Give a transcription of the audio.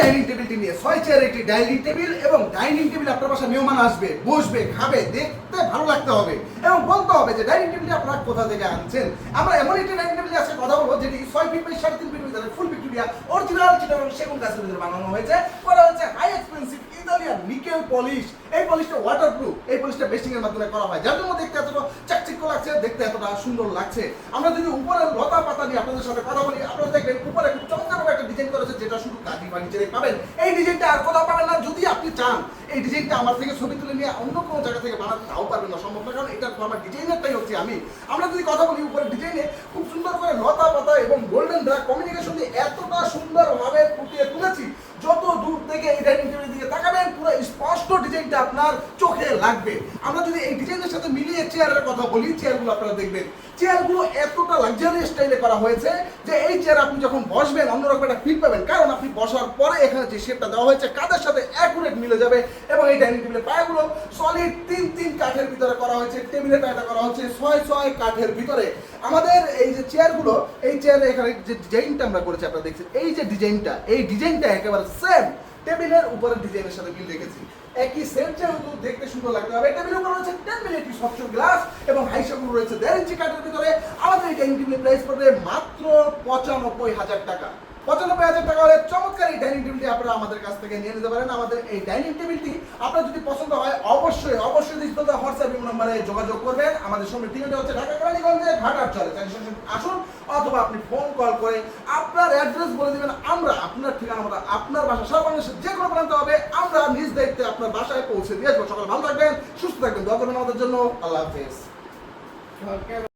Dining টেবিলটি নিয়ে, ছয় চেয়ার, একটি ডাইনিং টেবিল এবং ডাইনিং টেবিল আপনার বাসায় মেহমান আসবে, বসবে, খাবে, দেখতে ভালো লাগতে হবে এবং বলতে হবে যে ডাইনিং টেবিলটি আপনারা কোথা থেকে আনছেন? আমরা এমন একটি ডাইনিং টেবিল আজকে কথা বলব যেটি ছয় ফিট বাই সাড়ে তিন ফিট ভিতরে ফুল ভিক্টোরিয়া অরিজিনাল চিটাগং সেগুন গাছের ভিতরে বানানো হয়েছে। করা হয়েছে high expensive Italian nickel polish এই পলিশটা ওয়াটারপ্রুফ এই পলিশটা বেস্টিং এর মাধ্যমে করা হয়। যার জন্য দেখতে এতটা চাকচিক্য লাগছে, দেখতে এতটা সুন্দর লাগছে। আমরা যদি উপরের লতা পাতা নিয়ে আপনাদের সাথে কথা বলি, আপনারা দেখবেন উপরে খুব চমৎকার একটা ডিজাইন করেছে যেটা শুধু কাজী ফার্নিচারে পাবেন। এই ডিজাইনটা আর কোথাও পাবেন না। যদি আপনি চান, এই ডিজাইনটা আমার থেকে ছবি তুলে নিয়ে অন্য কোনো জায়গা থেকে বানাতে, তাও পারবেন না, সম্ভব না। কারণ এটা আমার ডিজাইনারটাই হচ্ছে আমি। আমরা যদি কথা বলি উপরে ডিজাইনে, খুব সুন্দর করে লতা পাতা এবং গোল্ডেন ড্রাগ কমিউনিকেশন দিয়ে এতটা সুন্দরভাবে ফুটিয়ে তুলেছি, যত দূর থেকে এই ডাইনিং টেবিলের দিকে তাকাবেন পুরো স্পষ্ট ডিজাইনটা আপনার চোখে লাগবে। আমরা যদি এই ডিজাইনের সাথে মিলিয়ে চেয়ারের কথা বলি, চেয়ারগুলো আপনারা দেখবেন। চেয়ারগুলো এতটা লাক্সারি স্টাইলে করা হয়েছে যে এই চেয়ার আপনি যখন বসবেন, অন্যরকম একটা ফিল পাবেন। কারণ আপনি বসার পরে এখানে যে শেপটা দেওয়া হয়েছে, কাদের সাথে অ্যাকুরেট মিলে যাবে এবং এই ডাইনিং টেবিলের পায়াগুলো সলিড তিন তিন কাঠের ভিতরে করা হয়েছে টেবিলের পায়াটা করা হচ্ছে ছয় ছয় কাঠের ভিতরে। আমাদের এই যে চেয়ারগুলো, এই চেয়ারে এখানে যে ডিজাইনটা আমরা করেছি, আপনারা দেখছেন, এই যে ডিজাইনটা এই ডিজাইনটা একেবারে সেম টেবিলের উপরের ডিজাইনের সাথে মিল রেখেছি। একই সেন্টার হতো দেখতে সুন্দর লাগতে হবে টেবিলের উপর রয়েছে টেন মিনিট স্বচ্ছ গ্লাস এবং হাইসাগুলো রয়েছে দেড় ইঞ্চি কাঠের ভিতরে। আমাদের এটা ডাইনিং প্রাইস পড়বে মাত্র পঁচানব্বই হাজার টাকা। পঁচানব্বই হাজার টাকা হলে চমৎকার ডাইনিং টেবিলটি আপনারা আমাদের কাছ থেকে নিয়ে নিতে পারেন। আমাদের এই ডাইনিং টেবিলটি আপনার যদি পছন্দ হয়, অবশ্যই অবশ্যই ডিসপ্লেতে হোয়াটসঅ্যাপ নাম্বারে যোগাযোগ করবেন। আমাদের সঙ্গে ঠিকানা হচ্ছে ঢাকা কেরানীগঞ্জে ঘাটার চলে। আসুন অথবা আপনি ফোন কল করে আপনার অ্যাড্রেস বলে দিবেন। আমরা আপনার ঠিকানা মতো আপনার বাসা, সারা যে কোনো প্রান্ত হবে। আমরা নিজ দায়িত্বে আপনার বাসায় পৌঁছে দিয়ে আসব। সকাল ভালো থাকবেন, সুস্থ থাকবেন, দোয়া আমাদের জন্য। আল্লাহ হাফেজ।